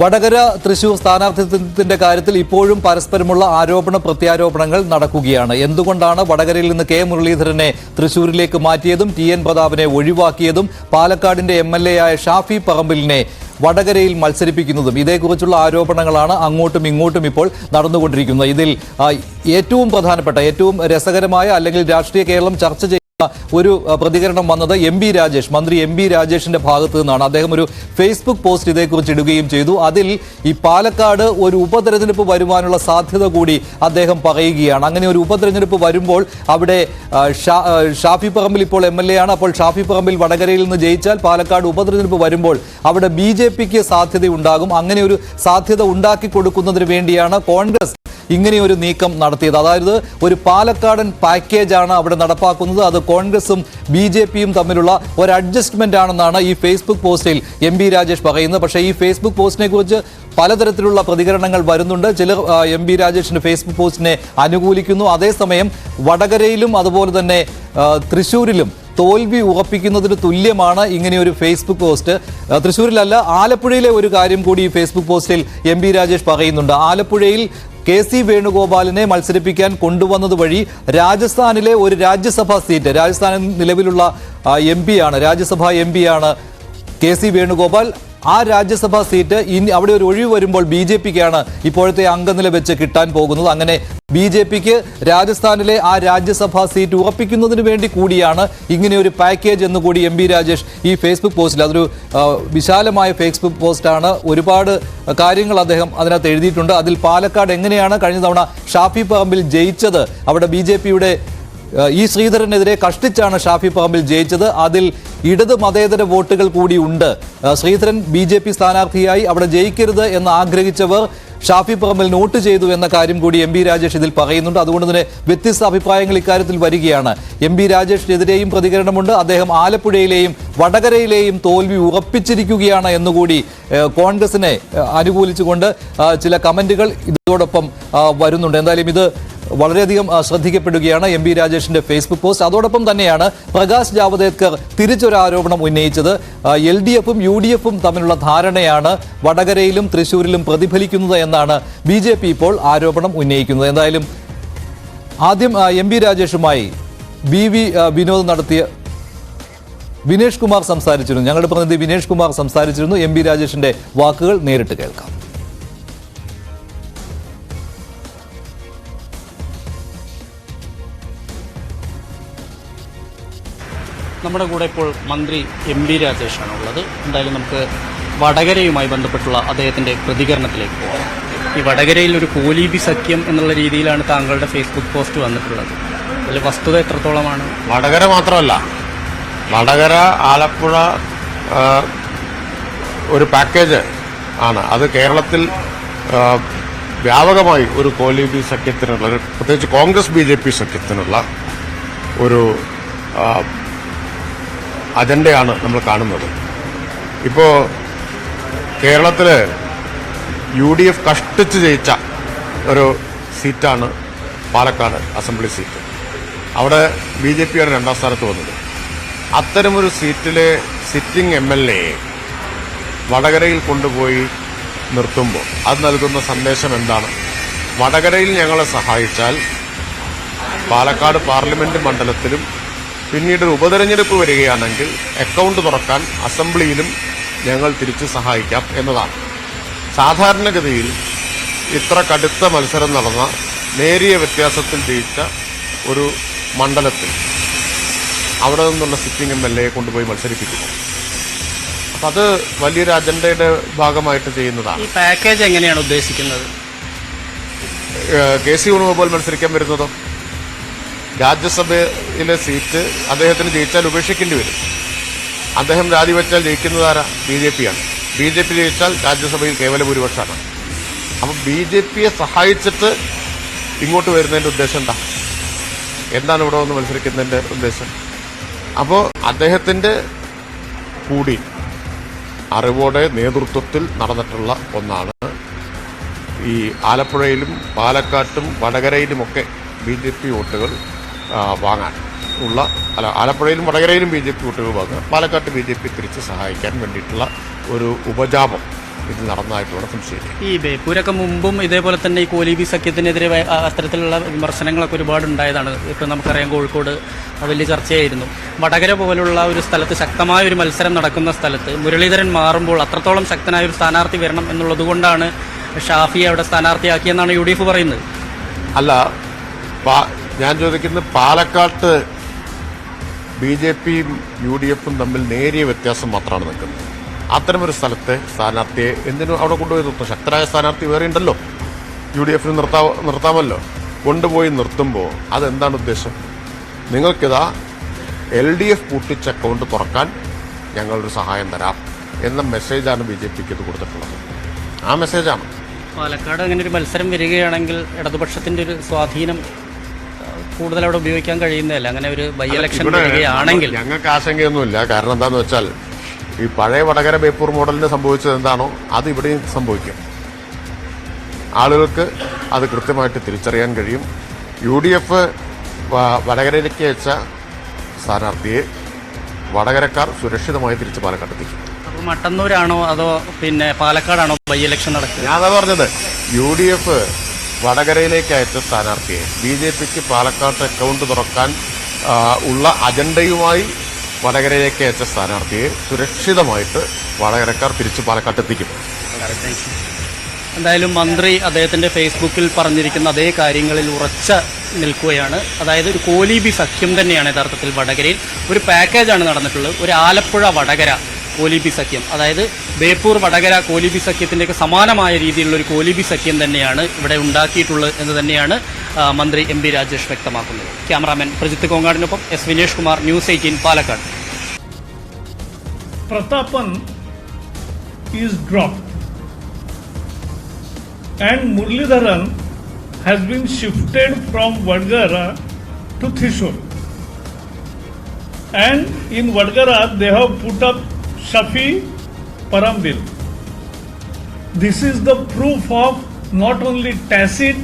വടകര തൃശൂർ സ്ഥാനാർത്ഥിത്വത്തിന്റെ കാര്യത്തിൽ ഇപ്പോഴും പരസ്പരമുള്ള ആരോപണ പ്രത്യാരോപണങ്ങൾ നടക്കുകയാണ്. എന്തുകൊണ്ടാണ് വടകരയിൽ നിന്ന് കെ മുരളീധരനെ തൃശൂരിലേക്ക് മാറ്റിയതും ടി എൻ പ്രതാപിനെ ഒഴിവാക്കിയതും പാലക്കാടിന്റെ എം എൽ എ ആയ ഷാഫി പറമ്പിലിനെ വടകരയിൽ മത്സരിപ്പിക്കുന്നതും? ഇതേക്കുറിച്ചുള്ള ആരോപണങ്ങളാണ് അങ്ങോട്ടും ഇങ്ങോട്ടും ഇപ്പോൾ നടന്നുകൊണ്ടിരിക്കുന്നത്. ഇതിൽ ഏറ്റവും പ്രധാനപ്പെട്ട ഏറ്റവും രസകരമായ അല്ലെങ്കിൽ രാഷ്ട്രീയ കേരളം ചർച്ച ഒരു പ്രതികരണം വന്നത് എം ബി രാജേഷ് മന്ത്രി എം ബി രാജേഷിന്റെ ഭാഗത്തു നിന്നാണ്. അദ്ദേഹം ഒരു ഫേസ്ബുക്ക് പോസ്റ്റ് ഇതേക്കുറിച്ച് ഇടുകയും ചെയ്തു. അതിൽ ഈ പാലക്കാട് ഒരു ഉപതെരഞ്ഞെടുപ്പ് വരുവാനുള്ള സാധ്യത കൂടി അദ്ദേഹം പറയുകയാണ്. അങ്ങനെ ഒരു ഉപതെരഞ്ഞെടുപ്പ് വരുമ്പോൾ അവിടെ ഷാഫി പറമ്പിൽ ഇപ്പോൾ എം എൽ എ ആണ്. അപ്പോൾ ഷാഫി പറമ്പിൽ വടകരയിൽ നിന്ന് ജയിച്ചാൽ പാലക്കാട് ഉപതെരഞ്ഞെടുപ്പ് വരുമ്പോൾ അവിടെ ബി ജെ പിക്ക് സാധ്യതയുണ്ടാകും അങ്ങനെ ഒരു സാധ്യത ഉണ്ടാക്കി കൊടുക്കുന്നതിന് വേണ്ടിയാണ് കോൺഗ്രസ് ഇങ്ങനെയൊരു നീക്കം നടത്തിയത്. അതായത് ഒരു പാലക്കാടൻ പാക്കേജാണ് അവിടെ നടപ്പാക്കുന്നത്. അത് കോൺഗ്രസും ബി ജെ പിയും തമ്മിലുള്ള ഒരു അഡ്ജസ്റ്റ്മെന്റ് ആണെന്നാണ് ഈ ഫേസ്ബുക്ക് പോസ്റ്റിൽ എം ബി രാജേഷ് പറയുന്നത്. പക്ഷേ ഈ ഫേസ്ബുക്ക് പോസ്റ്റിനെ കുറിച്ച് പലതരത്തിലുള്ള പ്രതികരണങ്ങൾ വരുന്നുണ്ട്. ചില എം ബി രാജേഷിന്റെ ഫേസ്ബുക്ക് പോസ്റ്റിനെ അനുകൂലിക്കുന്നു. അതേസമയം വടകരയിലും അതുപോലെ തന്നെ തൃശ്ശൂരിലും തോൽവി ഉറപ്പിക്കുന്നതിന് തുല്യമാണ് ഇങ്ങനെയൊരു ഫേസ്ബുക്ക് പോസ്റ്റ്. തൃശ്ശൂരിലല്ല ആലപ്പുഴയിലെ ഒരു കാര്യം കൂടി ഈ ഫേസ്ബുക്ക് പോസ്റ്റിൽ എം രാജേഷ് പറയുന്നുണ്ട്. ആലപ്പുഴയിൽ കെ സി വേണുഗോപാലിനെ മത്സരിപ്പിക്കാൻ കൊണ്ടുവന്നത് വഴി രാജസ്ഥാനിലെ ഒരു രാജ്യസഭാ സീറ്റ് രാജസ്ഥാനിൽ നിലവിലുള്ള എം പിയാണ് രാജ്യസഭാ എം പിയാണ് കെ സി വേണുഗോപാൽ. ആ രാജ്യസഭാ സീറ്റ് ഇനി അവിടെ ഒരു ഒഴിവ് വരുമ്പോൾ ബി ജെ പിക്കാണ് ഇപ്പോഴത്തെ അംഗനില വെച്ച് കിട്ടാൻ പോകുന്നത്. അങ്ങനെ ബി ജെ പിക്ക് രാജസ്ഥാനിലെ ആ രാജ്യസഭാ സീറ്റ് ഉറപ്പിക്കുന്നതിന് വേണ്ടി കൂടിയാണ് ഇങ്ങനെ ഒരു പാക്കേജ് എന്ന് കൂടി എം ബി രാജേഷ് ഈ ഫേസ്ബുക്ക് പോസ്റ്റിൽ അതൊരു വിശാലമായ ഫേസ്ബുക്ക് പോസ്റ്റാണ്. ഒരുപാട് കാര്യങ്ങൾ അദ്ദേഹം അതിനകത്ത് എഴുതിയിട്ടുണ്ട്. അതിൽ പാലക്കാട് എങ്ങനെയാണ് കഴിഞ്ഞ തവണ ഷാഫി പറമ്പിൽ ജയിച്ചത്? അവിടെ ബി ജെ പിയുടെ ഈ ശ്രീധരനെതിരെ കഷ്ടിച്ചാണ് ഷാഫി പറമ്പിൽ ജയിച്ചത്. അതിൽ ഇടത് മതേതര വോട്ടുകൾ കൂടി ഉണ്ട്. ശ്രീധരൻ ബി ജെ പി സ്ഥാനാർത്ഥിയായി അവിടെ ജയിക്കരുത് എന്ന് ആഗ്രഹിച്ചവർ ഷാഫി പറമ്പിൽ നോട്ട് ചെയ്തു എന്ന കാര്യം കൂടി എം രാജേഷ് ഇതിൽ പറയുന്നുണ്ട്. അതുകൊണ്ട് തന്നെ വ്യത്യസ്ത അഭിപ്രായങ്ങൾ ഇക്കാര്യത്തിൽ വരികയാണ്. എം ബി രാജേഷിനെതിരെയും പ്രതികരണമുണ്ട്. അദ്ദേഹം ആലപ്പുഴയിലെയും വടകരയിലെയും തോൽവി ഉറപ്പിച്ചിരിക്കുകയാണ് എന്നുകൂടി കോൺഗ്രസിനെ അനുകൂലിച്ചുകൊണ്ട് ചില കമന്റുകൾ ഇതോടൊപ്പം വരുന്നുണ്ട്. എന്തായാലും ഇത് വളരെയധികം ശ്രദ്ധിക്കപ്പെടുകയാണ് എം ബി രാജേഷിന്റെ ഫേസ്ബുക്ക് പോസ്റ്റ്. അതോടൊപ്പം തന്നെയാണ് പ്രകാശ് ജാവദേക്കർ തിരിച്ചൊരു ആരോപണം ഉന്നയിച്ചത് എൽ ഡി എഫും യു ഡി എഫും തമ്മിലുള്ള ധാരണയാണ് വടകരയിലും തൃശൂരിലും പ്രതിഫലിക്കുന്നത് എന്നാണ് ബി ജെ പി ഇപ്പോൾ ആരോപണം ഉന്നയിക്കുന്നത്. എന്തായാലും ആദ്യം എം ബി രാജേഷുമായി ബി വി വിനോദ് നടത്തിയ വിനേഷ് കുമാർ സംസാരിച്ചിരുന്നു. ഞങ്ങളുടെ പ്രതിനിധി വിനേഷ് കുമാർ സംസാരിച്ചിരുന്നു. എം ബി രാജേഷിന്റെ വാക്കുകൾ നേരിട്ട് കേൾക്കാം. നമ്മുടെ കൂടെ ഇപ്പോൾ മന്ത്രി എം ബി രാജേഷാണ് ഉള്ളത്. എന്തായാലും നമുക്ക് വടകരയുമായി ബന്ധപ്പെട്ടുള്ള അദ്ദേഹത്തിന്റെ പ്രതികരണത്തിലേക്ക് പോകാം. ഈ വടകരയിൽ ഒരു കോലീബി സഖ്യം എന്നുള്ള രീതിയിലാണ് താങ്കളുടെ ഫേസ്ബുക്ക് പോസ്റ്റ് വന്നിട്ടുള്ളത്. അതിൽ വസ്തുത എത്രത്തോളമാണ്? വടകര മാത്രമല്ല വടകര ആലപ്പുഴ ഒരു പാക്കേജ് ആണ്. അത് കേരളത്തിൽ വ്യാപകമായി ഒരു കോലീബി സഖ്യത്തിനുള്ള പ്രത്യേകിച്ച് കോൺഗ്രസ് ബി ജെ പി സഖ്യത്തിനുള്ള ഒരു അജണ്ടയാണ് നമ്മൾ കാണുന്നത്. ഇപ്പോൾ കേരളത്തിൽ യു ഡി എഫ് കഷ്ടിച്ച് ജയിച്ച ഒരു സീറ്റാണ് പാലക്കാട് അസംബ്ലി സീറ്റ്. അവിടെ ബി ജെ പിയാണ് രണ്ടാം സ്ഥാനത്ത് വന്നത്. അത്തരമൊരു സീറ്റിലെ സിറ്റിംഗ് എം എൽ എ വടകരയിൽ കൊണ്ടുപോയി നിർത്തുമ്പോൾ അത് നൽകുന്ന സന്ദേശം എന്താണ്? വടകരയിൽ ഞങ്ങളെ സഹായിച്ചാൽ പാലക്കാട് പാർലമെന്റ് മണ്ഡലത്തിലും പിന്നീട് ഉപതെരഞ്ഞെടുപ്പ് വരികയാണെങ്കിൽ അക്കൗണ്ട് തുറക്കാൻ അസംബ്ലിയിലും ഞങ്ങൾ തിരിച്ചു സഹായിക്കാം എന്നതാണ്. സാധാരണഗതിയിൽ ഇത്ര കടുത്ത മത്സരം നടന്ന നേരിയ വ്യത്യാസത്തിൽ ജയിച്ച ഒരു മണ്ഡലത്തിൽ അവിടെ നിന്നുള്ള സിറ്റിംഗ് എം എൽ എയെ കൊണ്ടുപോയി മത്സരിപ്പിക്കുന്നു. അപ്പം അത് വലിയൊരു അജണ്ടയുടെ ഭാഗമായിട്ട് ചെയ്യുന്നതാണ്. ഈ പാക്കേജ് എങ്ങനെയാണ് ഉദ്ദേശിക്കുന്നത്? കെ സി വേണുഗോപാൽ മത്സരിക്കാൻ വരുന്നതോ? രാജ്യസഭയിലെ സീറ്റ് അദ്ദേഹത്തിന് ജയിച്ചാൽ ഉപേക്ഷിക്കേണ്ടി വരും. അദ്ദേഹം രാജിവെച്ചാൽ ജയിക്കുന്നതാരാ ബി ജെ പിയാണ്. ബി ജെ പി ജയിച്ചാൽ രാജ്യസഭയിൽ കേവല ഭൂരിപക്ഷമാണ് അപ്പം ബി ജെ പിയെ സഹായിച്ചിട്ട് ഇങ്ങോട്ട് വരുന്നതിന്റെ ഉദ്ദേശം എന്താ? എന്താണ് ഇവിടെ വന്ന് മത്സരിക്കുന്നതിന്റെ ഉദ്ദേശം? അപ്പോൾ അദ്ദേഹത്തിന്റെ കൂടി അറിവോടെ നേതൃത്വത്തിൽ നടന്നിട്ടുള്ള ഒന്നാണ് ഈ ആലപ്പുഴയിലും പാലക്കാട്ടും വടകരയിലുമൊക്കെ ബി ജെ പി വോട്ടുകൾ വാങ്ങാൻ. ഉള്ള അല്ല ആലപ്പുഴയിലും വടകരയിലും ബി ജെ പി വോട്ടുകൾ വാങ്ങുക പാലക്കാട്ട് ബി ജെ പി തിരിച്ച് സഹായിക്കാൻ വേണ്ടിയിട്ടുള്ള ഒരു ഉപജാപം ഇത് നടന്നതായിട്ടുള്ള സംശയം ഈ ബേപ്പൂരൊക്കെ മുമ്പും ഇതേപോലെ തന്നെ ഈ കോലീബി സഖ്യത്തിനെതിരെ അത്തരത്തിലുള്ള വിമർശനങ്ങളൊക്കെ ഒരുപാട് ഉണ്ടായതാണ്. ഇപ്പം നമുക്കറിയാം കോഴിക്കോട് വലിയ ചർച്ചയായിരുന്നു. വടകര പോലുള്ള ഒരു സ്ഥലത്ത് ശക്തമായ ഒരു മത്സരം നടക്കുന്ന സ്ഥലത്ത് മുരളീധരൻ മാറുമ്പോൾ അത്രത്തോളം ശക്തനായ ഒരു സ്ഥാനാർത്ഥി വരണം എന്നുള്ളതുകൊണ്ടാണ് ഷാഫിയെ അവിടെ സ്ഥാനാർത്ഥിയാക്കിയെന്നാണ് യു ഡി എഫ് പറയുന്നത്. അല്ല ഞാൻ ചോദിക്കുന്നത് പാലക്കാട്ട് ബി ജെ പിയും യു ഡി എഫും തമ്മിൽ നേരിയ വ്യത്യാസം മാത്രമാണ് നിൽക്കുന്നത്. അത്തരമൊരു സ്ഥലത്തെ സ്ഥാനാർത്ഥിയെ എന്തിനും അവിടെ കൊണ്ടുപോയി നിർത്തും? ശക്തരായ സ്ഥാനാർത്ഥി വേറെ ഉണ്ടല്ലോ. യു ഡി എഫിന് നിർത്താ നിർത്താമല്ലോ. കൊണ്ടുപോയി നിർത്തുമ്പോൾ അതെന്താണ് ഉദ്ദേശം? നിങ്ങൾക്കിതാ എൽ ഡി എഫ് പൂട്ടിച്ച അക്കൗണ്ട് തുറക്കാൻ ഞങ്ങളൊരു സഹായം തരാം എന്ന മെസ്സേജാണ് ബി ജെ പിക്ക് ഇത് കൊടുത്തിട്ടുള്ളത്. ആ മെസ്സേജാണ് പാലക്കാട് അങ്ങനെ ഒരു മത്സരം വരികയാണെങ്കിൽ ഇടതുപക്ഷത്തിന്റെ ഒരു സ്വാധീനം കൂടുതൽ അവിടെ ഉപയോഗിക്കാൻ കഴിയുന്നതല്ല. അങ്ങനെ ഒരു ബൈ ഇലക്ഷൻ ആണെങ്കിൽ വരികയാണെങ്കിൽ ഞങ്ങൾക്ക് ആശങ്കയൊന്നുമില്ല. കാരണം എന്താണെന്ന് വെച്ചാൽ ഈ പഴയ വടകര ബേപ്പൂർ മോഡലിന് സംഭവിച്ചത് എന്താണോ അത് ഇവിടെയും സംഭവിക്കും. ആളുകൾക്ക് അത് കൃത്യമായിട്ട് തിരിച്ചറിയാൻ കഴിയും. യു ഡി എഫ് വടകരയിലേക്ക് അയച്ച സ്ഥാനാർത്ഥിയെ വടകരക്കാർ സുരക്ഷിതമായി തിരിച്ച് പാലക്കാട്ടെത്തിക്കും അപ്പോൾ മട്ടന്നൂരാണോ അതോ പിന്നെ പാലക്കാടാണോ ബൈ ഇലക്ഷൻ നടക്കുന്നത് ഞാൻ അതാ പറഞ്ഞത്. യു ഡി എഫ് വടകരയിലേക്ക് അയച്ച സ്ഥാനാർത്ഥിയെ. ബി ജെ പിക്ക് പാലക്കാട്ട് അക്കൗണ്ട് തുറക്കാൻ ഉള്ള അജണ്ടയുമായി വടകരയിലേക്ക് അയച്ച സ്ഥാനാർത്ഥിയെ സുരക്ഷിതമായിട്ട് വടകരക്കാർ തിരിച്ച് പാലക്കാട്ട് എത്തിക്കും. എന്തായാലും മന്ത്രി അദ്ദേഹത്തിന്റെ ഫേസ്ബുക്കിൽ പറഞ്ഞിരിക്കുന്ന അതേ കാര്യങ്ങളിൽ ഉറച്ച നിൽക്കുകയാണ്. അതായത് ഒരു കോലീബി സഖ്യം തന്നെയാണ് യഥാർത്ഥത്തിൽ വടകരയിൽ. ഒരു പാക്കേജാണ് നടന്നിട്ടുള്ളത്. ഒരു ആലപ്പുഴ വടകര. കോലീബി സഖ്യം. അതായത് ബേപ്പൂർ വടകര കോലിബി സഖ്യത്തിന്റെയൊക്കെ സമാനമായ രീതിയിലുള്ള ഒരു കോലിബി സഖ്യം തന്നെയാണ് ഇവിടെ ഉണ്ടാക്കിയിട്ടുള്ളത് എന്ന് തന്നെയാണ് മന്ത്രി എം പി രാജേഷ് വ്യക്തമാക്കുന്നത്. Cameraman Prajith കോങ്ങാടിനൊപ്പം S Vinesh Kumar news eighteen Palakkad. Prathapan is drop And Murlidharan has been shifted from Vadgara to Thrissur. And in Vadgara, they have put up Shafi Parambil. This is the proof of not only tacit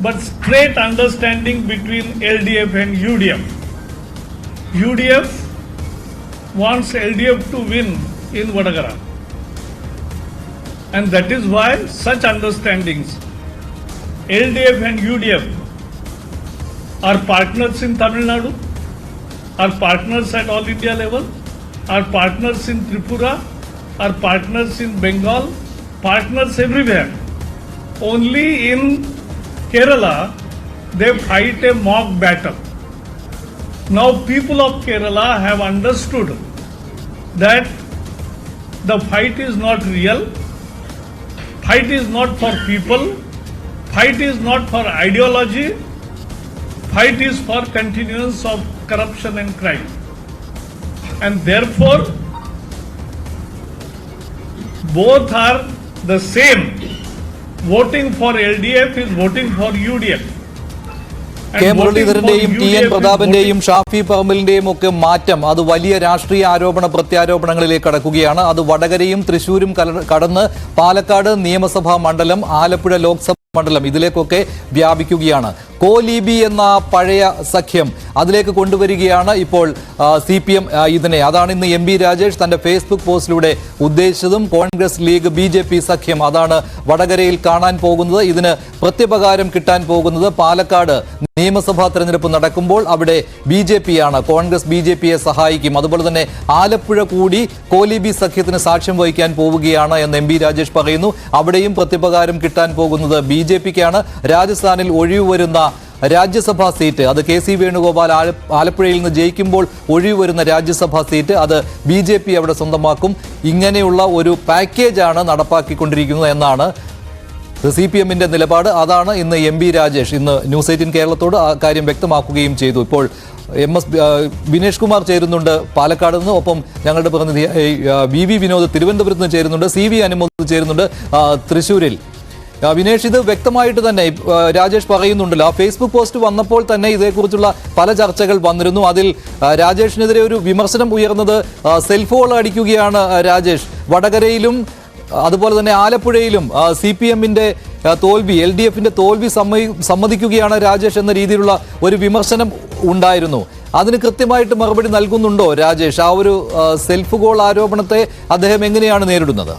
but straight understanding between LDF and UDF. UDF wants LDF to win in Vadagara. And that is why such understandings, LDF and UDF, are partners in Tamil Nadu, are partners at all India level, are partners in Tripura, are partners in Bengal, partners everywhere. Only in Kerala, they fight a mock battle. Now, people of Kerala have understood that the fight is not real, fight is not for people, fight is not for ideology, fight is for continuance of corruption and crime. And therefore, both are the same. Voting for LDF is voting for UDF. K മുരളീധരന്റെയും T N പ്രതാപന്റെയും ഷാഫി പറമ്പലിന്റെയും ഒക്കെ മാറ്റം അത് വലിയ രാഷ്ട്രീയ ആരോപണ പ്രത്യാരോപണങ്ങളിലേക്ക് കടക്കുകയാണ് അത് വടകരയും തൃശൂരും കടന്ന് പാലക്കാട് നിയമസഭാ മണ്ഡലം ആലപ്പുഴ ലോക്സഭാ മണ്ഡലം ഇതിലേക്കൊക്കെ വ്യാപിക്കുകയാണ് കോലീബി എന്ന പഴയ സഖ്യം അതിലേക്ക് കൊണ്ടുവരികയാണ് ഇപ്പോൾ സി പി എം ഇതിനെ. അതാണ് ഇന്ന് എം ബി രാജേഷ് തന്റെ ഫേസ്ബുക്ക് പോസ്റ്റിലൂടെ ഉദ്ദേശിച്ചതും Congress league B J P സഖ്യം. അതാണ് വടകരയിൽ കാണാൻ പോകുന്നത്. ഇതിന് പ്രത്യുപകാരം കിട്ടാൻ പോകുന്നത് പാലക്കാട് നിയമസഭാ തെരഞ്ഞെടുപ്പ് നടക്കുമ്പോൾ അവിടെ ബി ജെ പി ആണ്. കോൺഗ്രസ് ബി ജെ പിയെ സഹായിക്കും. അതുപോലെ തന്നെ ആലപ്പുഴ കൂടി കോലിബി സഖ്യത്തിന് സാക്ഷ്യം വഹിക്കാൻ പോവുകയാണ് എന്ന് എം ബി രാജേഷ് പറയുന്നു. അവിടെയും പ്രത്യുപകാരം കിട്ടാൻ പോകുന്നത് ബി ജെ പിക്കാണ്. രാജസ്ഥാനിൽ ഒഴിവ് വരുന്ന രാജ്യസഭാ സീറ്റ്. അത് കെ സി വേണുഗോപാൽ ആലപ്പുഴയിൽ നിന്ന് ജയിക്കുമ്പോൾ ഒഴിവ് വരുന്ന രാജ്യസഭാ സീറ്റ് അത് ബി ജെ പി അവിടെ സ്വന്തമാക്കും. ഇങ്ങനെയുള്ള ഒരു പാക്കേജാണ് നടപ്പാക്കിക്കൊണ്ടിരിക്കുന്നത് എന്നാണ് സി പി എമ്മിന്റെ നിലപാട്. അതാണ് ഇന്ന് എം ബി രാജേഷ് ഇന്ന് ന്യൂസ് എയ്റ്റീൻ കേരളത്തോട് ആ കാര്യം വ്യക്തമാക്കുകയും ചെയ്തു. ഇപ്പോൾ എം എസ് വിനേഷ് കുമാർ ചേരുന്നുണ്ട് പാലക്കാട് നിന്ന്. ഒപ്പം ഞങ്ങളുടെ പ്രതിനിധി വി വി വിനോദ് തിരുവനന്തപുരത്ത് നിന്ന് ചേരുന്നുണ്ട്. സി വി അനുമോദ് ചേരുന്നുണ്ട് തൃശ്ശൂരിൽ വിനേഷ് ഇത് വ്യക്തമായിട്ട് തന്നെ രാജേഷ് പറയുന്നുണ്ടല്ലോ. ഫേസ്ബുക്ക് പോസ്റ്റ് വന്നപ്പോൾ തന്നെ ഇതേക്കുറിച്ചുള്ള പല ചർച്ചകൾ വന്നിരുന്നു. അതിൽ രാജേഷിനെതിരെ ഒരു വിമർശനം ഉയർന്നത് സെൽഫോൾ അടിക്കുകയാണ് രാജേഷ്. വടകരയിലും അതുപോലെ തന്നെ ആലപ്പുഴയിലും സി പി എമ്മിന്റെ തോൽവി എൽ ഡി എഫിന്റെ തോൽവി സമ്മതി സമ്മതിക്കുകയാണ് രാജേഷ് എന്ന രീതിയിലുള്ള ഒരു വിമർശനം ഉണ്ടായിരുന്നു. അതിന് കൃത്യമായിട്ട് മറുപടി നൽകുന്നുണ്ടോ രാജേഷ്? ആ ഒരു സെൽഫ് ഗോൾ ആരോപണത്തെ അദ്ദേഹം എങ്ങനെയാണ് നേരിടുന്നത്?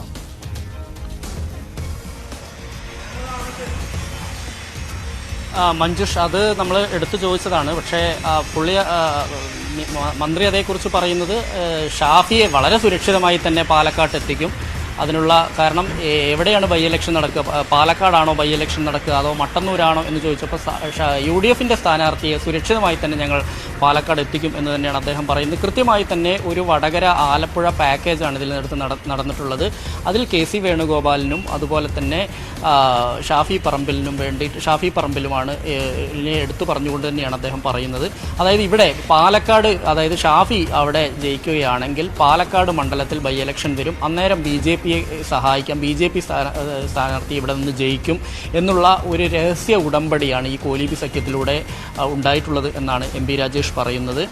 മഞ്ജുഷ് അത് നമ്മൾ എടുത്തു ചോദിച്ചതാണ്. പക്ഷേ പുള്ളി മന്ത്രി അതേക്കുറിച്ച് പറയുന്നത് ഷാഫിയെ വളരെ സുരക്ഷിതമായി തന്നെ പാലക്കാട്ട് എത്തിക്കും അതിനുള്ള കാരണം എവിടെയാണ് ബൈ ഇലക്ഷൻ നടക്കുക പാലക്കാടാണോ ബൈ ഇലക്ഷൻ നടക്കുക? അതോ മട്ടന്നൂരാണോ എന്ന് ചോദിച്ചപ്പോൾ യു ഡി എഫിന്റെ സ്ഥാനാർത്ഥിയെ സുരക്ഷിതമായി തന്നെ ഞങ്ങൾ പാലക്കാട് എത്തിക്കും എന്ന് തന്നെയാണ് അദ്ദേഹം പറയുന്നത്. കൃത്യമായി തന്നെ ഒരു വടകര ആലപ്പുഴ പാക്കേജാണ് ഇതിൽ നിന്നെടുത്ത് നടന്നിട്ടുള്ളത്. അതിൽ കെ സി വേണുഗോപാലിനും അതുപോലെ തന്നെ ഷാഫി പറമ്പിലിനും വേണ്ടി ഷാഫി പറമ്പിലുമാണ് എടുത്തു പറഞ്ഞുകൊണ്ട് തന്നെയാണ് അദ്ദേഹം പറയുന്നത്. അതായത് ഇവിടെ പാലക്കാട് അതായത് ഷാഫി അവിടെ ജയിക്കുകയാണെങ്കിൽ പാലക്കാട് മണ്ഡലത്തിൽ ബൈ ഇലക്ഷൻ വരും. അന്നേരം ബി ജെ പിയെ സഹായിക്കാം ബി ജെ പി സ്ഥാനാർത്ഥി ഇവിടെ നിന്ന് ജയിക്കും എന്നുള്ള ഒരു രഹസ്യ ഉടമ്പടിയാണ് ഈ കോലിബി സഖ്യത്തിലൂടെ ഉണ്ടായിട്ടുള്ളത് എന്നാണ് എം പി രാജേഷ് പറയുന്നത്.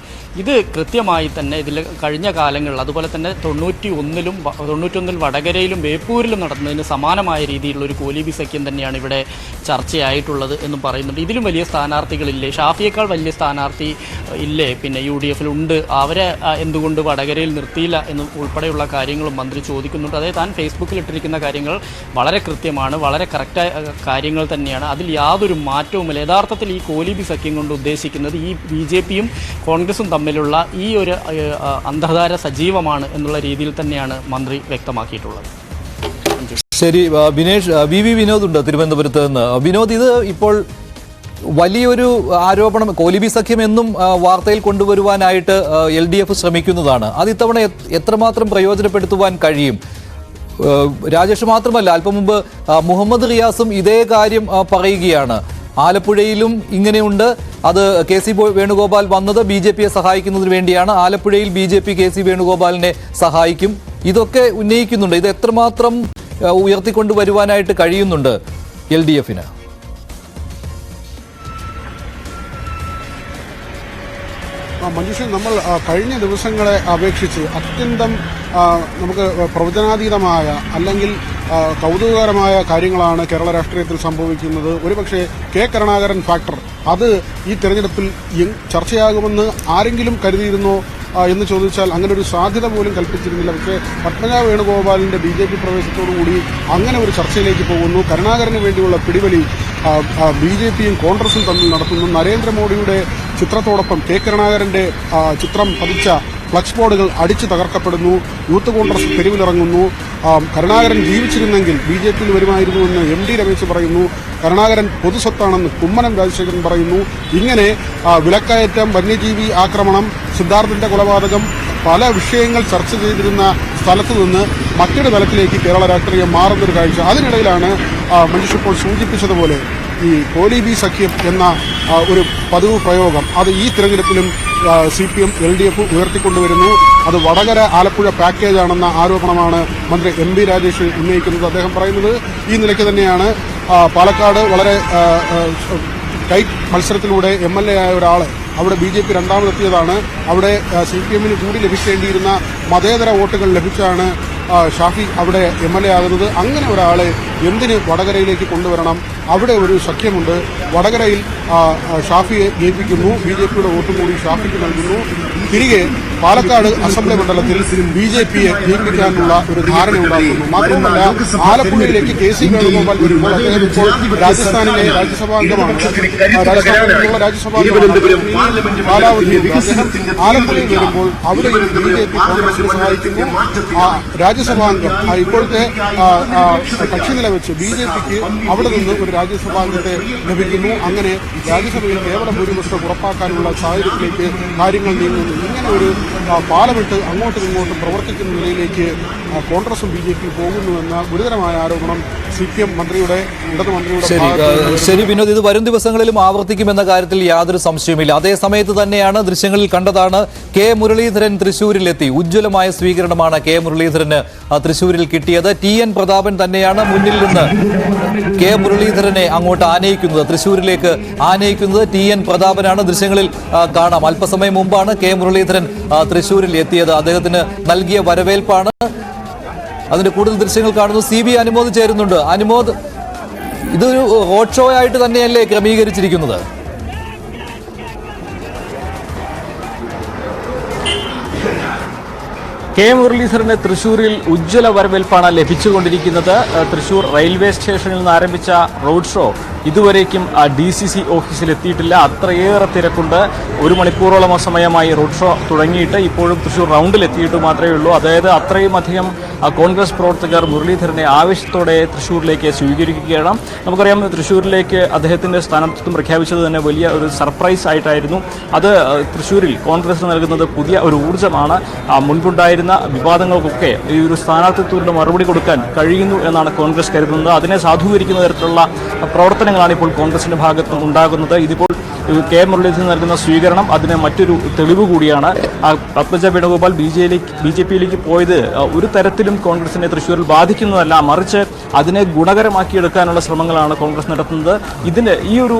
ഇത് കൃത്യമായി തന്നെ ഇതിൽ കഴിഞ്ഞ കാലങ്ങളിൽ അതുപോലെ തന്നെ തൊണ്ണൂറ്റി ഒന്നിലും തൊണ്ണൂറ്റൊന്നിൽ വടകരയിലും വേപ്പൂരിലും നടന്നതിന് സമാനമായ രീതിയിലുള്ള ഒരു കോലീബി സഖ്യം തന്നെയാണ് ഇവിടെ ചർച്ചയായിട്ടുള്ളത് എന്നും പറയുന്നുണ്ട്. ഇതിലും വലിയ സ്ഥാനാർത്ഥികളില്ലേ? ഷാഫിയേക്കാൾ വലിയ സ്ഥാനാർത്ഥി ഇല്ലേ? പിന്നെ യു ഡി എഫിലുണ്ട്. അവരെ എന്തുകൊണ്ട് വടകരയിൽ നിർത്തിയില്ല എന്ന് ഉൾപ്പെടെയുള്ള കാര്യങ്ങളും മന്ത്രി ചോദിക്കുന്നുണ്ട്. അതായത് താൻ ഫേസ്ബുക്കിൽ ഇട്ടിരിക്കുന്ന കാര്യങ്ങൾ വളരെ കൃത്യമാണ് വളരെ കറക്റ്റായ കാര്യങ്ങൾ തന്നെയാണ്. അതിൽ യാതൊരു മാറ്റവുമില്ല. യഥാർത്ഥത്തിൽ ഈ കോലിബി സഖ്യം കൊണ്ട് ഉദ്ദേശിക്കുന്നത് ഈ ബി ജെ പിയും കോൺഗ്രസും തമ്മിലുള്ള ഈ ഒരു അന്തർധാര സജീവമാണ് എന്നുള്ള രീതിയിൽ തന്നെയാണ് മന്ത്രി വ്യക്തമാക്കിയിട്ടുള്ളത്. ശരി ബിനേഷ് വി വി വിനോദ് ഉണ്ട് തിരുവനന്തപുരത്ത് നിന്ന്. വിനോദ് ഇത് ഇപ്പോൾ വലിയൊരു ആരോപണം കോലിബി സഖ്യം എന്നും വാർത്തയിൽ കൊണ്ടുവരുവാനായിട്ട് എൽ ഡി എഫ് ശ്രമിക്കുന്നതാണ്. അത് ഇത്തവണ എത്- എത്രമാത്രം പ്രയോജനപ്പെടുത്തുവാൻ കഴിയും? രാജേഷ് മാത്രമല്ല അല്പം മുമ്പ് മുഹമ്മദ് റിയാസും ഇതേ കാര്യം പറയുകയാണ്. ആലപ്പുഴയിലും ഇങ്ങനെയുണ്ട്. അത് കെ സി വേണുഗോപാൽ വന്നത് ബി ജെ പിയെ സഹായിക്കുന്നതിന് വേണ്ടിയാണ്. ആലപ്പുഴയിൽ B J P K C വേണുഗോപാലിനെ സഹായിക്കും. ഇതൊക്കെ ഉന്നയിക്കുന്നുണ്ട്. ഇത് എത്രമാത്രം ഉയർത്തിക്കൊണ്ടുവരുവാനായിട്ട് ഉയർത്തിക്കൊണ്ട് വരുവാനായിട്ട് കഴിയുന്നുണ്ട് എൽ ഡി എഫിന്? മഞ്ജുഷൻ നമ്മൾ കഴിഞ്ഞ ദിവസങ്ങളെ അപേക്ഷിച്ച് അത്യന്തം നമുക്ക് പ്രവചനാതീതമായ അല്ലെങ്കിൽ കൗതുകകരമായ കാര്യങ്ങളാണ് കേരള രാഷ്ട്രീയത്തിൽ സംഭവിക്കുന്നത്. ഒരുപക്ഷെ കെ കരുണാകരൻ ഫാക്ടർ അത് ഈ തെരഞ്ഞെടുപ്പിൽ ചർച്ചയാകുമെന്ന് ആരെങ്കിലും കരുതിയിരുന്നോ എന്ന് ചോദിച്ചാൽ അങ്ങനെ ഒരു സാധ്യത പോലും കൽപ്പിച്ചിരുന്നില്ല. പക്ഷേ പത്മജ വേണുഗോപാലിന്റെ ബി ജെ പി പ്രവേശത്തോടുകൂടി അങ്ങനെ ഒരു ചർച്ചയിലേക്ക് പോകുന്നു. കരുണാകരന് വേണ്ടിയുള്ള പിടിവലി ബി ജെ പിയും കോൺഗ്രസും തമ്മിൽ നടത്തുന്നു നരേന്ദ്രമോദിയുടെ ചിത്രത്തോടൊപ്പം കെ കരുണാകരന്റെ ചിത്രം പതിച്ച ഫ്ലക്സ് ബോർഡുകൾ അടിച്ചു തകർക്കപ്പെടുന്നു. യൂത്ത് കോൺഗ്രസ് തെരുവിലിറങ്ങുന്നു. കരുണാകരൻ ജീവിച്ചിരുന്നെങ്കിൽ ബി ജെ പിയിൽ വരുമായിരുന്നുവെന്ന് എം ഡി രമേശ് പറയുന്നു. കരുണാകരൻ പൊതുസ്വത്താണെന്ന് കുമ്മനം രാജശേഖരൻ പറയുന്നു. ഇങ്ങനെ വിലക്കയറ്റം വന്യജീവി ആക്രമണം സിദ്ധാർത്ഥന്റെ കൊലപാതകം പല വിഷയങ്ങൾ ചർച്ച ചെയ്തിരുന്ന സ്ഥലത്തു നിന്ന് മറ്റൊരു തലത്തിലേക്ക് കേരള രാഷ്ട്രീയം മാറുന്നൊരു കാഴ്ച. അതിനിടയിലാണ് മനുഷ്യ ഇപ്പോൾ സൂചിപ്പിച്ചതുപോലെ ഈ കോലി ബി സഖ്യം എന്ന ഒരു പതിവ് പ്രയോഗം. അത് ഈ തിരഞ്ഞെടുപ്പിലും C P M L D F ഉയർത്തിക്കൊണ്ടുവരുന്നു. അത് വടകര ആലപ്പുഴ പാക്കേജാണെന്ന ആരോപണമാണ് മന്ത്രി എം ബി രാജേഷ് ഉന്നയിക്കുന്നത്. അദ്ദേഹം പറയുന്നത് ഈ നിലയ്ക്ക് തന്നെയാണ്. പാലക്കാട് വളരെ ടൈറ്റ് മത്സരത്തിലൂടെ എം എൽ എ ആയ ഒരാൾ അവിടെ ബി ജെ പി രണ്ടാമതെത്തിയതാണ്. അവിടെ സി പി എമ്മിന് കൂടി ലഭിക്കേണ്ടിയിരുന്ന മതേതര വോട്ടുകൾ ലഭിച്ചാണ് ഷാഫി അവിടെ എം എൽ എ ആകുന്നത്. അങ്ങനെ ഒരാളെ എന്തിന് വടകരയിലേക്ക് കൊണ്ടുവരണം? അവിടെ ഒരു സഖ്യമുണ്ട്. വടകരയിൽ ഷാഫിയെ ജയിപ്പിക്കുന്നു. ബി ജെ പിയുടെ വോട്ടും കൂടി ഷാഫിക്ക് നൽകുന്നു. തിരികെ പാലക്കാട് അസംബ്ലി മണ്ഡലത്തിൽ ബി ജെ പിയെ ജയിപ്പിക്കാനുള്ള ഒരു ധാരണ ഉണ്ടാക്കുന്നു. മാത്രമല്ല ആലപ്പുഴയിലേക്ക് കെ സി വേണുഗോപാൽ വരുമ്പോൾ അദ്ദേഹം ഇപ്പോൾ രാജസ്ഥാനിലെ രാജ്യസഭാ അംഗമാണ് നിന്നുള്ള രാജ്യസഭാ കാലാവധി ആലപ്പുഴയിൽ വരുമ്പോൾ അവിടെയും ബി ജെ പി കോൺഗ്രസിനെ സഹായിക്കുന്നു. രാജ്യസഭാ അംഗം ഇപ്പോഴത്തെ കക്ഷി നില വെച്ച് ബി ജെ പിക്ക് അവിടെ നിന്ന് ഒരു രാജ്യസഭാ അംഗത്തെ ലഭിക്കുന്നു. അങ്ങനെ രാജ്യസഭയിൽ കേവല ഭൂരിപക്ഷം ഉറപ്പാക്കാനുള്ള സാഹചര്യത്തിലേക്ക് കാര്യങ്ങൾ നീങ്ങുന്നു. ഇങ്ങനെ ഒരു പാലമിട്ട് അങ്ങോട്ടും ഇങ്ങോട്ടും പ്രവർത്തിക്കുന്ന നിലയിലേക്ക് കോൺഗ്രസും ബി ജെ പി പോകുന്നുവെന്ന ഗുരുതരമായ ആരോപണം സി പി എം മന്ത്രിയുടെ ഇടതു മന്ത്രിയുടെ ശരി വിനോദ് ഇത് വരും ദിവസങ്ങളിലും ആവർത്തിക്കുമെന്ന കാര്യത്തിൽ യാതൊരു സംശയവുമില്ല. അതേ സമയത്ത് തന്നെയാണ് ദൃശ്യങ്ങളിൽ കണ്ടതാണ് കെ മുരളീധരൻ തൃശൂരിലെത്തി ഉജ്ജ്വലമായ സ്വീകരണമാണ് കെ മുരളീധരന് തൃശൂരിൽ കിട്ടിയത്. ടി എൻ പ്രതാപൻ തന്നെയാണ് മുന്നിൽ നിന്ന് കെ മുരളീധരനെ അങ്ങോട്ട് ആനയിക്കുന്നത്. തൃശൂരിലേക്ക് ആനയിക്കുന്നത് ടി എൻ പ്രതാപനാണ്. ദൃശ്യങ്ങളിൽ കാണാം. അല്പസമയം മുമ്പാണ് കെ മുരളീധരൻ തൃശൂരിൽ എത്തിയത്. അദ്ദേഹത്തിന് നൽകിയ വരവേൽപ്പാണ്. അതിന്റെ കൂടുതൽ ദൃശ്യങ്ങൾ കാണുന്നു. സി ബി അനുമോദ് ചേരുന്നുണ്ട്. അനുമോദ് ഇതൊരു റോഡ് ഷോ ആയിട്ട് തന്നെയല്ലേ ക്രമീകരിച്ചിരിക്കുന്നത്? കെ മുരളീധരന് തൃശൂരിൽ ഉജ്ജ്വല വരവേൽപ്പാണ് ലഭിച്ചുകൊണ്ടിരിക്കുന്നത്. തൃശൂർ റെയിൽവേ സ്റ്റേഷനിൽ നിന്ന് ആരംഭിച്ച റോഡ് ഷോ ഇതുവരേക്കും ആ ഡി സി സി ഓഫീസിൽ എത്തിയിട്ടില്ല അത്രയേറെ തിരക്കുണ്ട്. ഒരു മണിക്കൂറോളം സമയമായി റോഡ് ഷോ തുടങ്ങിയിട്ട് ഇപ്പോഴും തൃശൂർ റൗണ്ടിൽ എത്തിയിട്ട് മാത്രമേ ഉള്ളൂ. അതായത് അത്രയും അധികം കോൺഗ്രസ് പ്രവർത്തകർ മുരളീധരനെ ആവശ്യത്തോടെ തൃശ്ശൂരിലേക്ക് സ്വീകരിക്കുകയാണ്. നമുക്കറിയാം തൃശ്ശൂരിലേക്ക് അദ്ദേഹത്തിന്റെ സ്ഥാനാർത്ഥിത്വം പ്രഖ്യാപിച്ചത് തന്നെ വലിയ ഒരു സർപ്രൈസ് ആയിട്ടായിരുന്നു. അത് തൃശ്ശൂരിൽ കോൺഗ്രസ് നൽകുന്നത് പുതിയ ഒരു ഊർജമാണ്. മുൻപുണ്ടായിരുന്ന വിവാദങ്ങൾക്കൊക്കെ ഈ ഒരു സ്ഥാനാർത്ഥിത്വത്തിന് മറുപടി കൊടുക്കാൻ കഴിയുന്നു എന്നാണ് കോൺഗ്രസ് കരുതുന്നത്. അതിനെ സാധൂകരിക്കുന്ന തരത്തിലുള്ള പ്രവർത്തനങ്ങളാണ് ഇപ്പോൾ കോൺഗ്രസിന്റെ ഭാഗത്തുനിന്ന് ഉണ്ടാകുന്നത് ഇതിപ്പോൾ കെ മുരളീധരൻ നൽകുന്ന സ്വീകരണം അതിന് മറ്റൊരു തെളിവ് കൂടിയാണ്. Padmaja Venugopal B J B J പിയിലേക്ക് പോയത് ഒരു തരത്തിലും കോൺഗ്രസിനെ തൃശ്ശൂരിൽ ബാധിക്കുന്നതല്ല. മറിച്ച് അതിനെ ഗുണകരമാക്കിയെടുക്കാനുള്ള ശ്രമങ്ങളാണ് കോൺഗ്രസ് നടത്തുന്നത്. ഇതിന് ഈ ഒരു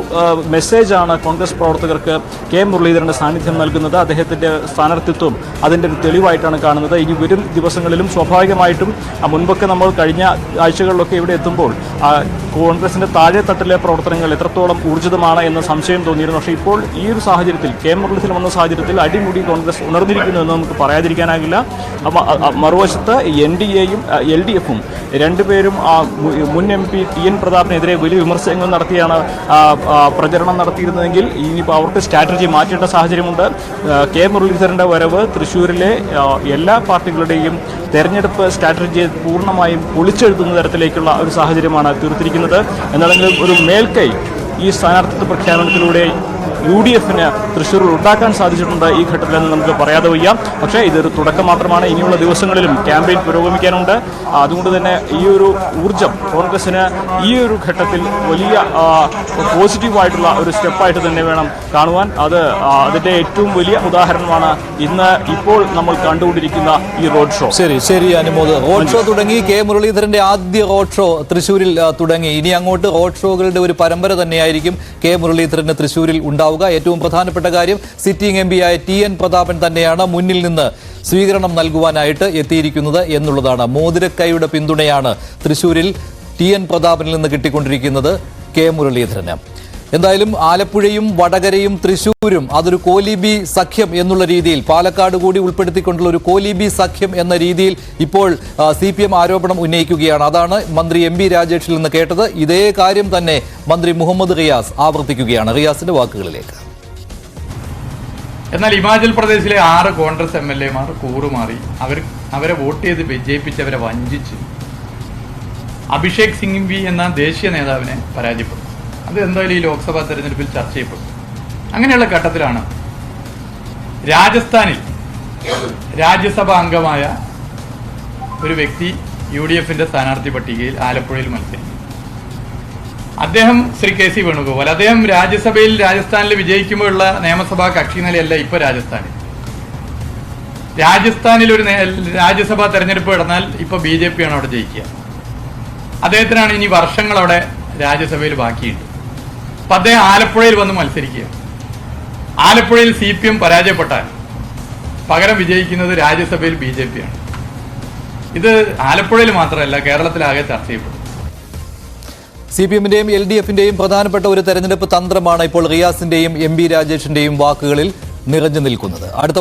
മെസ്സേജാണ് കോൺഗ്രസ് പ്രവർത്തകർക്ക് കെ മുരളീധരന്റെ സാന്നിധ്യം നൽകുന്നത്. അദ്ദേഹത്തിന്റെ സ്ഥാനാർത്ഥിത്വം അതിന്റെ ഒരു തെളിവായിട്ടാണ് കാണുന്നത്. ഇനി വരും ദിവസങ്ങളിലും സ്വാഭാവികമായിട്ടും മുൻപൊക്കെ നമ്മൾ കഴിഞ്ഞ ആഴ്ചകളിലൊക്കെ ഇവിടെ എത്തുമ്പോൾ കോൺഗ്രസിന്റെ താഴെ തട്ടിലെ പ്രവർത്തനങ്ങൾ എത്രത്തോളം ഊർജിതമാണ് എന്ന സംശയം തോന്നിയിരുന്നു. പക്ഷേ ഇപ്പോൾ ഈ ഒരു സാഹചര്യത്തിൽ കെ മുരളീധരൻ വന്ന സാഹചര്യത്തിൽ അടിമുടി കോൺഗ്രസ് ഉണർന്നിരിക്കുന്നു എന്ന് നമുക്ക് പറയാതിരിക്കാനാകില്ല. മറുവശത്ത് എൻ ഡി എയും എൽ ഡി എഫും രണ്ടുപേരും മുൻ എം പി ടി എൻ പ്രതാപിനെതിരെ വലിയ വിമർശനങ്ങൾ നടത്തിയാണ് പ്രചരണം നടത്തിയിരുന്നതെങ്കിൽ ഇനിയിപ്പോൾ അവർക്ക് സ്ട്രാറ്റജി മാറ്റേണ്ട സാഹചര്യമുണ്ട്. കെ മുരളീധരന്റെ വരവ് തൃശ്ശൂരിലെ എല്ലാ പാർട്ടികളുടെയും തെരഞ്ഞെടുപ്പ് സ്ട്രാറ്റജിയെ പൂർണമായും പൊളിച്ചെഴുതുന്ന തരത്തിലേക്കുള്ള ഒരു സാഹചര്യമാണ് തീർത്തിരിക്കുന്നത്. എന്നാണെങ്കിലും ഒരു മേൽക്കൈ ഈ സ്ഥാനാർത്ഥിത്വ പ്രഖ്യാപനത്തിലൂടെ യു ഡി എഫിന് തൃശ്ശൂരിൽ ഉണ്ടാക്കാൻ സാധിച്ചിട്ടുണ്ട് ഈ ഘട്ടത്തിലെന്ന് നമുക്ക് പറയാതെ വയ്യ. പക്ഷേ ഇതൊരു തുടക്കം മാത്രമാണ്. ഇനിയുള്ള ദിവസങ്ങളിലും ക്യാമ്പയിൻ പുരോഗമിക്കാനുണ്ട്. അതുകൊണ്ട് തന്നെ ഈ ഒരു ഊർജം കോൺഗ്രസിന് ഈ ഒരു ഘട്ടത്തിൽ വലിയ പോസിറ്റീവായിട്ടുള്ള ഒരു സ്റ്റെപ്പായിട്ട് തന്നെ വേണം കാണുവാൻ. അത് അതിന്റെ ഏറ്റവും വലിയ ഉദാഹരണമാണ് ഇന്ന് ഇപ്പോൾ നമ്മൾ കണ്ടുകൊണ്ടിരിക്കുന്ന ഈ റോഡ് ഷോ. ശരി ശരി അനുമോദ്. റോഡ് ഷോ തുടങ്ങി കെ മുരളീധരന്റെ ആദ്യ റോഡ് ഷോ തൃശ്ശൂരിൽ തുടങ്ങി. ഇനി അങ്ങോട്ട് റോഡ് ഷോകളുടെ ഒരു പരമ്പര തന്നെയായിരിക്കും കെ മുരളീധരന് തൃശ്ശൂരിൽ ഉണ്ടാവുക. ഏറ്റവും പ്രധാനപ്പെട്ട കാര്യം സിറ്റിംഗ് എം ആയ ടി എൻ പ്രതാപൻ തന്നെയാണ് മുന്നിൽ നിന്ന് സ്വീകരണം നൽകുവാനായിട്ട് എത്തിയിരിക്കുന്നത് എന്നുള്ളതാണ്. മോതിരക്കൈയുടെ പിന്തുണയാണ് തൃശൂരിൽ ടി എൻ പ്രതാപനിൽ നിന്ന് കിട്ടിക്കൊണ്ടിരിക്കുന്നത് കെ മുരളീധരന്. എന്തായാലും ആലപ്പുഴയും വടകരയും തൃശൂരും അതൊരു കോലിബി സഖ്യം എന്നുള്ള രീതിയിൽ പാലക്കാട് കൂടി ഉൾപ്പെടുത്തിക്കൊണ്ടുള്ള ഒരു കോലിബി സഖ്യം എന്ന രീതിയിൽ ഇപ്പോൾ സി ആരോപണം ഉന്നയിക്കുകയാണ്. അതാണ് മന്ത്രി എം രാജേഷിൽ നിന്ന് കേട്ടത്. ഇതേ കാര്യം തന്നെ മന്ത്രി മുഹമ്മദ് റിയാസ് ആവർത്തിക്കുകയാണ്. റിയാസിന്റെ വാക്കുകളിലേക്ക്. എന്നാൽ ഹിമാചൽ പ്രദേശിലെ ആറ് കോൺഗ്രസ് എം എൽ എമാർ കൂറുമാറി. അവർ അവരെ വോട്ട് ചെയ്ത് വിജയിപ്പിച്ചവരെ വഞ്ചിച്ച്. അഭിഷേക് സിംഗ് വി എന്ന ദേശീയ നേതാവിനെ പരാജയപ്പെടും അത് എന്തായാലും ഈ ലോക്സഭാ തെരഞ്ഞെടുപ്പിൽ ചർച്ച ചെയ്യപ്പെടും അങ്ങനെയുള്ള ഘട്ടത്തിലാണ് രാജസ്ഥാനിൽ രാജ്യസഭാ അംഗമായ ഒരു വ്യക്തി യു ഡി എഫിന്റെ സ്ഥാനാർത്ഥി പട്ടികയിൽ ആലപ്പുഴയിൽ മത്സരിക്കും അദ്ദേഹം ശ്രീ കെ സി വേണുഗോപാൽ. അദ്ദേഹം രാജ്യസഭയിൽ രാജസ്ഥാനിൽ വിജയിക്കുമ്പോഴുള്ള നിയമസഭാ കക്ഷി നിലയല്ല ഇപ്പൊ രാജസ്ഥാനിൽ. രാജസ്ഥാനിൽ ഒരു രാജ്യസഭാ തെരഞ്ഞെടുപ്പ് നടന്നാൽ ഇപ്പൊ ബി ജെ പി ആണ് അവിടെ ജയിക്കുക. അദ്ദേഹത്തിനാണ് ഇനി വർഷങ്ങൾ അവിടെ രാജ്യസഭയിൽ ബാക്കിയുണ്ട്. അപ്പൊ അദ്ദേഹം ആലപ്പുഴയിൽ വന്ന് മത്സരിക്കുക. ആലപ്പുഴയിൽ സി പി എം പരാജയപ്പെട്ടാൽ പകരം വിജയിക്കുന്നത് രാജ്യസഭയിൽ ബി ജെ പിയാണ്. ഇത് ആലപ്പുഴയിൽ മാത്രമല്ല കേരളത്തിലാകെ ചർച്ച ചെയ്യപ്പെടും. സി പി എമ്മിന്റെയും എൽ ഡി എഫിന്റെയും പ്രധാനപ്പെട്ട ഒരു തെരഞ്ഞെടുപ്പ് തന്ത്രമാണ് ഇപ്പോൾ റിയാസിന്റെയും എം ബി രാജേഷിന്റെയും വാക്കുകളിൽ നിറഞ്ഞു നിൽക്കുന്നത്. അടുത്ത